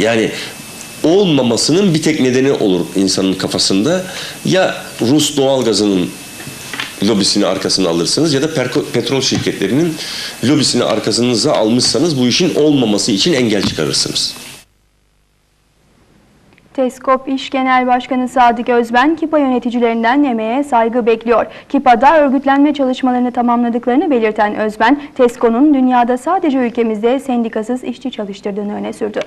Yani olmamasının bir tek nedeni olur insanın kafasında. Ya Rus doğalgazının lobisini arkasına alırsınız ya da petrol şirketlerinin lobisini arkasınıza almışsanız bu işin olmaması için engel çıkarırsınız. Teskop İş Genel Başkanı Sadık Özben, KİPA yöneticilerinden emeğe saygı bekliyor. KİPA'da örgütlenme çalışmalarını tamamladıklarını belirten Özben, TESKO'nun dünyada sadece ülkemizde sendikasız işçi çalıştırdığını öne sürdü.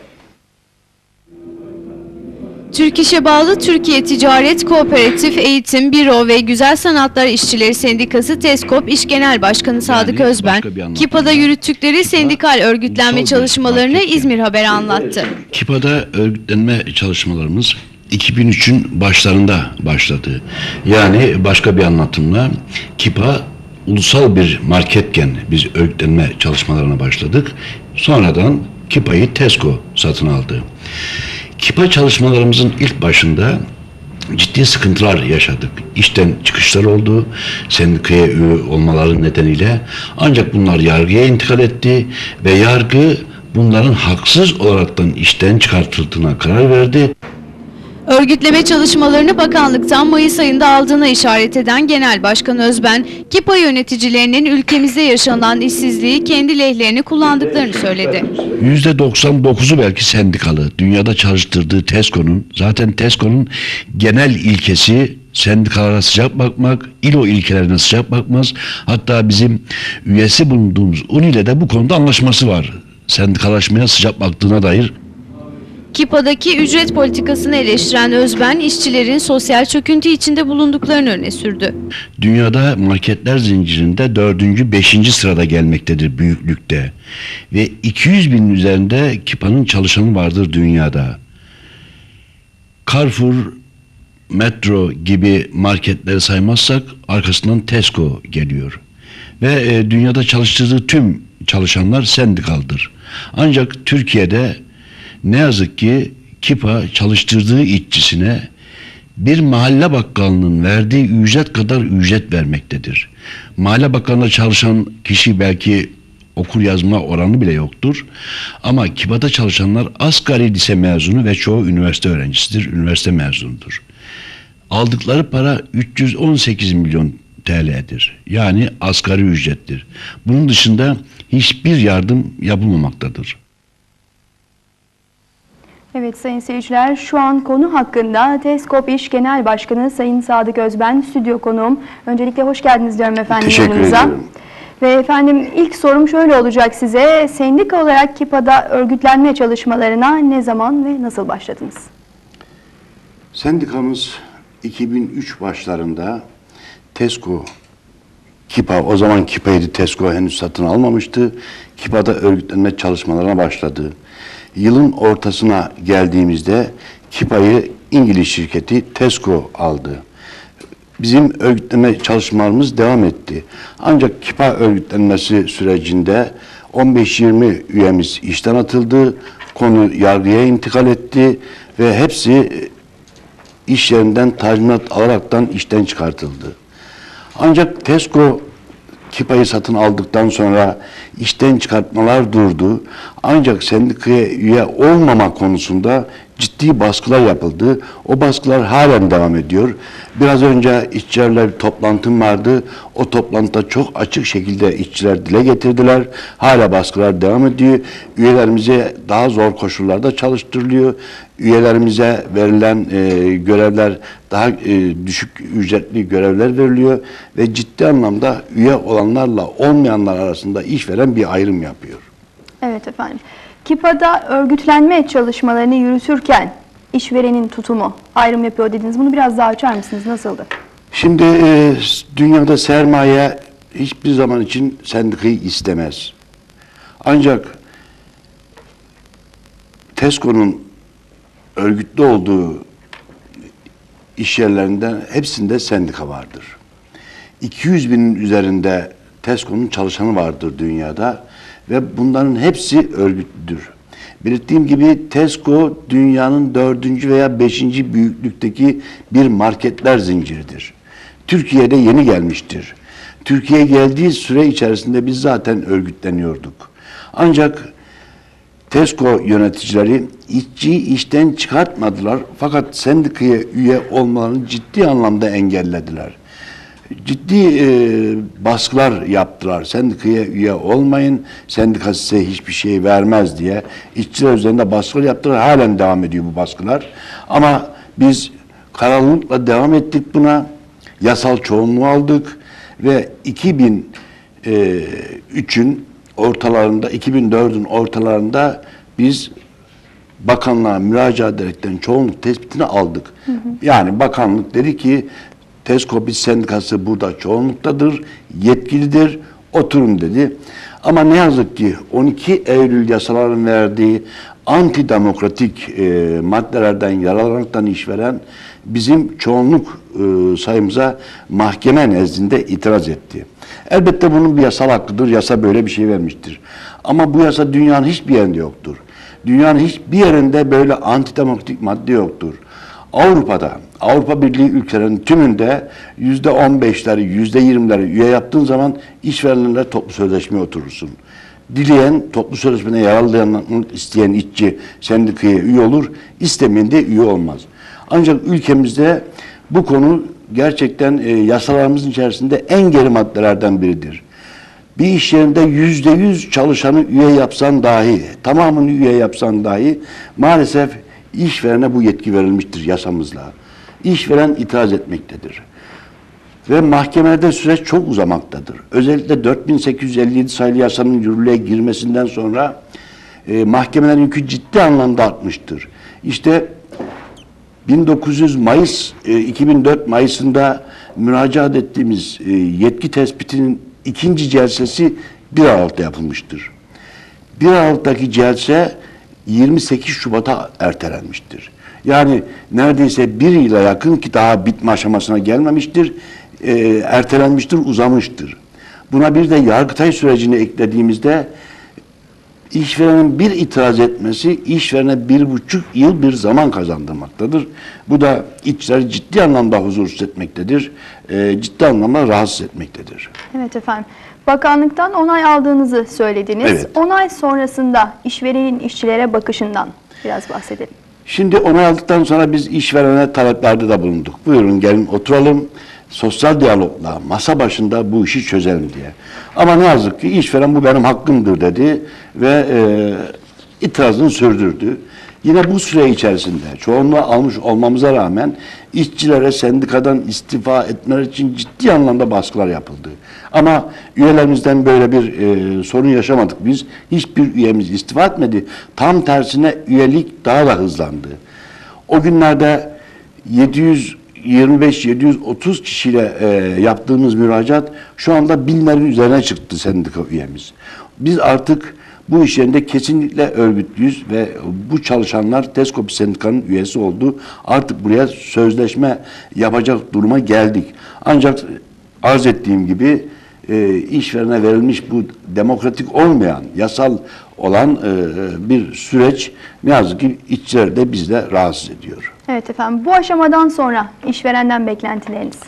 Türk İş'e bağlı Türkiye Ticaret Kooperatif Eğitim Büro ve Güzel Sanatlar İşçileri Sendikası TESKOP İş Genel Başkanı Sadık Yani Özben, KİPA'da yürüttükleri sendikal örgütlenme çalışmalarını İzmir Haber anlattı. KİPA'da örgütlenme çalışmalarımız 2003'ün başlarında başladı. Yani başka bir anlatımla KİPA ulusal bir marketken biz örgütlenme çalışmalarına başladık. Sonradan KİPA'yı TESCO satın aldı. KİPA çalışmalarımızın ilk başında ciddi sıkıntılar yaşadık. İşten çıkışlar oldu. Sendikaya üye olmaları nedeniyle. Ancak bunlar yargıya intikal etti ve yargı bunların haksız olaraktan işten çıkartıldığına karar verdi. Örgütleme çalışmalarını bakanlıktan Mayıs ayında aldığına işaret eden Genel Başkan Özben, KİPA yöneticilerinin ülkemizde yaşanan işsizliği kendi lehlerini kullandıklarını söyledi. Yüzde 99'u belki sendikalı. Dünyada çalıştırdığı TESCO'nun, zaten TESCO'nun genel ilkesi sendikalara sıcak bakmak, İLO ilkelerine sıcak bakmaz. Hatta bizim üyesi bulunduğumuz UNİ'le de bu konuda anlaşması var. Sendikalaşmaya sıcak baktığına dair KİPA'daki ücret politikasını eleştiren Özben, işçilerin sosyal çöküntü içinde bulunduklarını öne sürdü. Dünyada marketler zincirinde dördüncü, beşinci sırada gelmektedir büyüklükte. Ve 200 binin üzerinde Kipa'nın çalışanı vardır dünyada. Carrefour, Metro gibi marketleri saymazsak arkasından Tesco geliyor. Ve e, dünyada çalıştırdığı tüm çalışanlar sendikaldır. Ancak Türkiye'de ne yazık ki Kipa çalıştırdığı işçisine bir mahalle bakkalının verdiği ücret kadar ücret vermektedir. Mahalle bakkalında çalışan kişi belki okur yazma oranı bile yoktur. Ama Kipa'da çalışanlar asgari lise mezunu ve çoğu üniversite öğrencisidir, üniversite mezunudur. Aldıkları para 318 milyon TL'dir. Yani asgari ücrettir. Bunun dışında hiçbir yardım yapılmamaktadır. Evet sayın seyirciler şu an konu hakkında TESKOP İş Genel Başkanı Sayın Sadık Özben stüdyo konuğum. Öncelikle hoş geldiniz diyorum efendim Teşekkür yanımıza. ediyorum. Ve efendim ilk sorum şöyle olacak size. Sendika olarak KİPA'da örgütlenme çalışmalarına ne zaman ve nasıl başladınız? Sendikamız 2003 başlarında Tesco Kipa, o zaman Kipa'ydı Tesco henüz satın almamıştı. Kipa'da örgütlenme çalışmalarına başladı. Yılın ortasına geldiğimizde Kipa'yı İngiliz şirketi Tesco aldı. Bizim örgütleme çalışmalarımız devam etti. Ancak Kipa örgütlenmesi sürecinde 15-20 üyemiz işten atıldı. Konu yargıya intikal etti ve hepsi iş yerinden tazminat alaraktan işten çıkartıldı. Ancak Tesco Kipa'yı satın aldıktan sonra işten çıkartmalar durdu. Ancak sendikaya üye olmama konusunda ciddi baskılar yapıldı. O baskılar halen devam ediyor. Biraz önce işçilerle bir toplantım vardı. O toplantıda çok açık şekilde işçiler dile getirdiler. Hala baskılar devam ediyor. Üyelerimize daha zor koşullarda çalıştırılıyor. Üyelerimize verilen e, görevler daha e, düşük ücretli görevler veriliyor ve ciddi anlamda üye olanlarla olmayanlar arasında işveren bir ayrım yapıyor. Evet efendim. KİPA'da örgütlenme çalışmalarını yürütürken işverenin tutumu ayrım yapıyor dediniz. Bunu biraz daha açar mısınız? Nasıldı? Şimdi e, dünyada sermaye hiçbir zaman için sendikayı istemez. Ancak Tesco'nun örgütlü olduğu iş yerlerinden hepsinde sendika vardır. 200 binin üzerinde Tesco'nun çalışanı vardır dünyada ve bunların hepsi örgütlüdür. Belirttiğim gibi Tesco dünyanın dördüncü veya beşinci büyüklükteki bir marketler zinciridir. Türkiye'de yeni gelmiştir. Türkiye'ye geldiği süre içerisinde biz zaten örgütleniyorduk. Ancak TESCO yöneticileri işçiyi işten çıkartmadılar fakat sendikaya üye olmalarını ciddi anlamda engellediler. Ciddi e, baskılar yaptılar. Sendikaya üye olmayın, sendika size hiçbir şey vermez diye. İşçiler üzerinde baskılar yaptılar. Halen devam ediyor bu baskılar. Ama biz kararlılıkla devam ettik buna. Yasal çoğunluğu aldık ve 2003'ün ortalarında, 2004'ün ortalarında biz bakanlığa müracaat ederekten çoğunluk tespitini aldık. Yani bakanlık dedi ki TESCO bir sendikası burada çoğunluktadır, yetkilidir, oturun dedi. Ama ne yazık ki 12 Eylül yasaların verdiği antidemokratik e, maddelerden yararlanaraktan işveren bizim çoğunluk e, sayımıza mahkeme nezdinde itiraz etti. Elbette bunun bir yasal hakkıdır. Yasa böyle bir şey vermiştir. Ama bu yasa dünyanın hiçbir yerinde yoktur. Dünyanın hiçbir yerinde böyle antidemokratik madde yoktur. Avrupa'da, Avrupa Birliği ülkelerinin tümünde yüzde on beşleri, yüzde yirmileri üye yaptığın zaman işverenlerle toplu sözleşmeye oturursun. Dileyen toplu sözleşmene yararlayan isteyen işçi sendikaya üye olur, istemeyen de üye olmaz. Ancak ülkemizde bu konu gerçekten e, yasalarımızın içerisinde en geri maddelerden biridir. Bir iş yerinde yüzde yüz çalışanı üye yapsan dahi, tamamını üye yapsan dahi maalesef işverene bu yetki verilmiştir yasamızla. İşveren itiraz etmektedir. Ve mahkemelerde süreç çok uzamaktadır. Özellikle 4857 sayılı yasanın yürürlüğe girmesinden sonra e, mahkemelerin yükü ciddi anlamda artmıştır. İşte 1900 Mayıs, e, 2004 Mayıs'ında müracaat ettiğimiz e, yetki tespitinin ikinci celsesi 1 Aralık'ta yapılmıştır. 1 Aralık'taki celse 28 Şubat'a ertelenmiştir. Yani neredeyse bir yıla yakın ki daha bitme aşamasına gelmemiştir, e, ertelenmiştir, uzamıştır. Buna bir de Yargıtay sürecini eklediğimizde işverenin bir itiraz etmesi işverene bir buçuk yıl bir zaman kazandırmaktadır. Bu da işçileri ciddi anlamda huzursuz etmektedir, e, ciddi anlamda rahatsız etmektedir. Evet efendim. Bakanlıktan onay aldığınızı söylediniz. Evet. Onay sonrasında işverenin işçilere bakışından biraz bahsedelim. Şimdi onay aldıktan sonra biz işverene taleplerde de bulunduk. Buyurun gelin oturalım, sosyal diyalogla masa başında bu işi çözelim diye. Ama ne yazık ki işveren bu benim hakkımdır dedi ve e, itirazını sürdürdü. Yine bu süre içerisinde çoğunluğu almış olmamıza rağmen işçilere sendikadan istifa etmeler için ciddi anlamda baskılar yapıldı. Ama üyelerimizden böyle bir e, sorun yaşamadık biz. Hiçbir üyemiz istifa etmedi. Tam tersine üyelik daha da hızlandı. O günlerde 725-730 kişiyle e, yaptığımız müracaat şu anda binlerin üzerine çıktı sendika üyemiz. Biz artık bu iş yerinde kesinlikle örgütlüyüz ve bu çalışanlar TESCO sendikanın üyesi oldu. Artık buraya sözleşme yapacak duruma geldik. Ancak arz ettiğim gibi e, işverene verilmiş bu demokratik olmayan, yasal olan e, bir süreç ne yazık ki işçileri de bizi de rahatsız ediyor. Evet efendim. Bu aşamadan sonra işverenden beklentileriniz.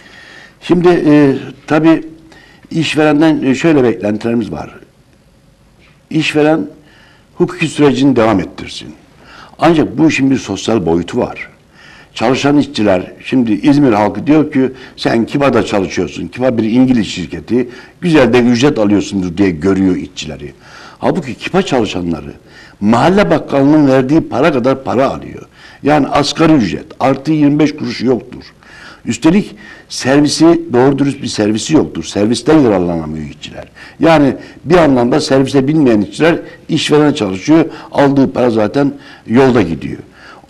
Şimdi e, tabii işverenden e, şöyle beklentilerimiz var. İşveren hukuki sürecini devam ettirsin. Ancak bu işin bir sosyal boyutu var. Çalışan işçiler, şimdi İzmir halkı diyor ki sen Kiba'da çalışıyorsun, Kiba bir İngiliz şirketi, güzel de ücret alıyorsundur diye görüyor işçileri. Halbuki Kiba çalışanları mahalle bakkalının verdiği para kadar para alıyor. Yani asgari ücret artı 25 kuruşu yoktur. Üstelik servisi doğru dürüst bir servisi yoktur. Servisten yararlanamıyor işçiler. Yani bir anlamda servise binmeyen işçiler işverene çalışıyor. Aldığı para zaten yolda gidiyor.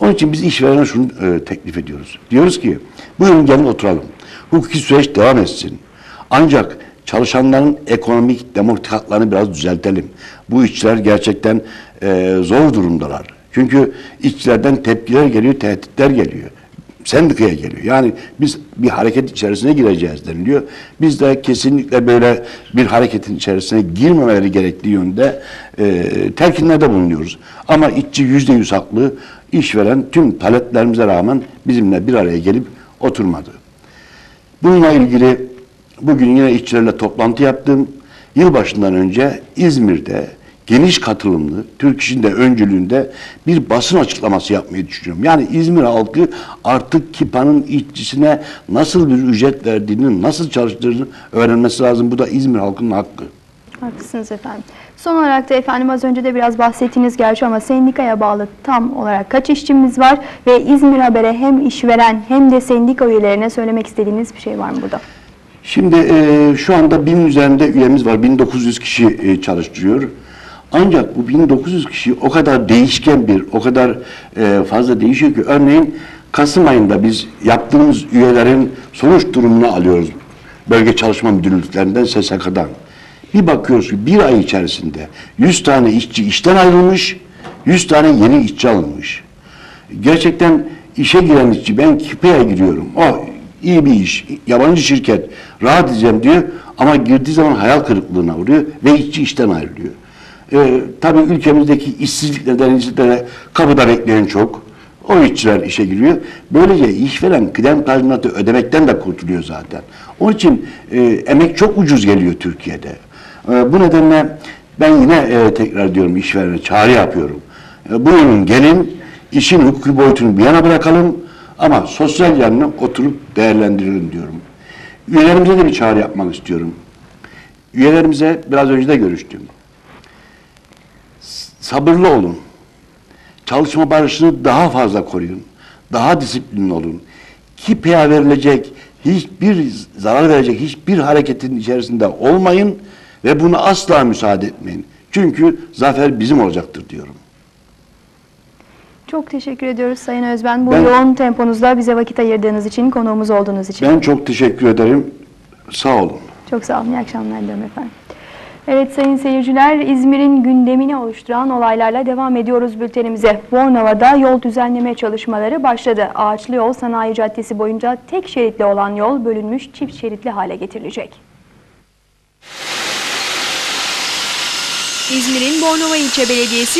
Onun için biz işverene şunu e, teklif ediyoruz. Diyoruz ki buyurun gelin oturalım. Hukuki süreç devam etsin. Ancak çalışanların ekonomik demokratik haklarını biraz düzeltelim. Bu işçiler gerçekten e, zor durumdalar. Çünkü işçilerden tepkiler geliyor, tehditler geliyor sendikaya geliyor. Yani biz bir hareket içerisine gireceğiz deniliyor. Biz de kesinlikle böyle bir hareketin içerisine girmemeleri gerektiği yönde e, telkinlerde bulunuyoruz. Ama işçi yüzde yüz haklı, işveren tüm taleplerimize rağmen bizimle bir araya gelip oturmadı. Bununla ilgili bugün yine işçilerle toplantı yaptım. Yılbaşından önce İzmir'de geniş katılımlı, Türk işin de öncülüğünde bir basın açıklaması yapmayı düşünüyorum. Yani İzmir halkı artık KİPA'nın işçisine nasıl bir ücret verdiğini, nasıl çalıştırdığını öğrenmesi lazım. Bu da İzmir halkının hakkı. Haklısınız efendim. Son olarak da efendim az önce de biraz bahsettiniz gerçi ama sendikaya bağlı tam olarak kaç işçimiz var ve İzmir Haber'e hem işveren hem de sendika üyelerine söylemek istediğiniz bir şey var mı burada? Şimdi e, şu anda bin üzerinde üyemiz var. 1900 kişi e, çalıştırıyor. Ancak bu 1900 kişi o kadar değişken bir, o kadar e, fazla değişiyor ki örneğin Kasım ayında biz yaptığımız üyelerin sonuç durumunu alıyoruz. Bölge çalışma müdürlüklerinden, SSK'dan. Bir bakıyoruz ki bir ay içerisinde 100 tane işçi işten ayrılmış, 100 tane yeni işçi alınmış. Gerçekten işe giren işçi ben KİPE'ye giriyorum. O iyi bir iş, yabancı şirket, rahat edeceğim diyor ama girdiği zaman hayal kırıklığına uğruyor ve işçi işten ayrılıyor. Ee, tabii ülkemizdeki işsizlik nedeniyle de kapıda bekleyen çok. O işçiler işe giriyor. Böylece işveren kıdem tazminatı ödemekten de kurtuluyor zaten. Onun için e, emek çok ucuz geliyor Türkiye'de. E, bu nedenle ben yine e, tekrar diyorum işverene çağrı yapıyorum. E, buyurun gelin, işin hukuki boyutunu bir yana bırakalım ama sosyal yanını oturup değerlendirelim diyorum. Üyelerimize de bir çağrı yapmak istiyorum. Üyelerimize biraz önce de görüştüm. Sabırlı olun. Çalışma barışını daha fazla koruyun. Daha disiplinli olun. KİPE'ye verilecek hiçbir zarar verecek hiçbir hareketin içerisinde olmayın ve buna asla müsaade etmeyin. Çünkü zafer bizim olacaktır diyorum. Çok teşekkür ediyoruz Sayın Özben. Bu Ben- yoğun temponuzda bize vakit ayırdığınız için, konuğumuz olduğunuz için. Ben çok teşekkür ederim. Sağ olun. Çok sağ olun. İyi akşamlar diliyorum efendim. Evet sayın seyirciler İzmir'in gündemini oluşturan olaylarla devam ediyoruz bültenimize. Bornova'da yol düzenleme çalışmaları başladı. Ağaçlı yol Sanayi Caddesi boyunca tek şeritli olan yol bölünmüş çift şeritli hale getirilecek. İzmir'in Bornova İlçe Belediyesi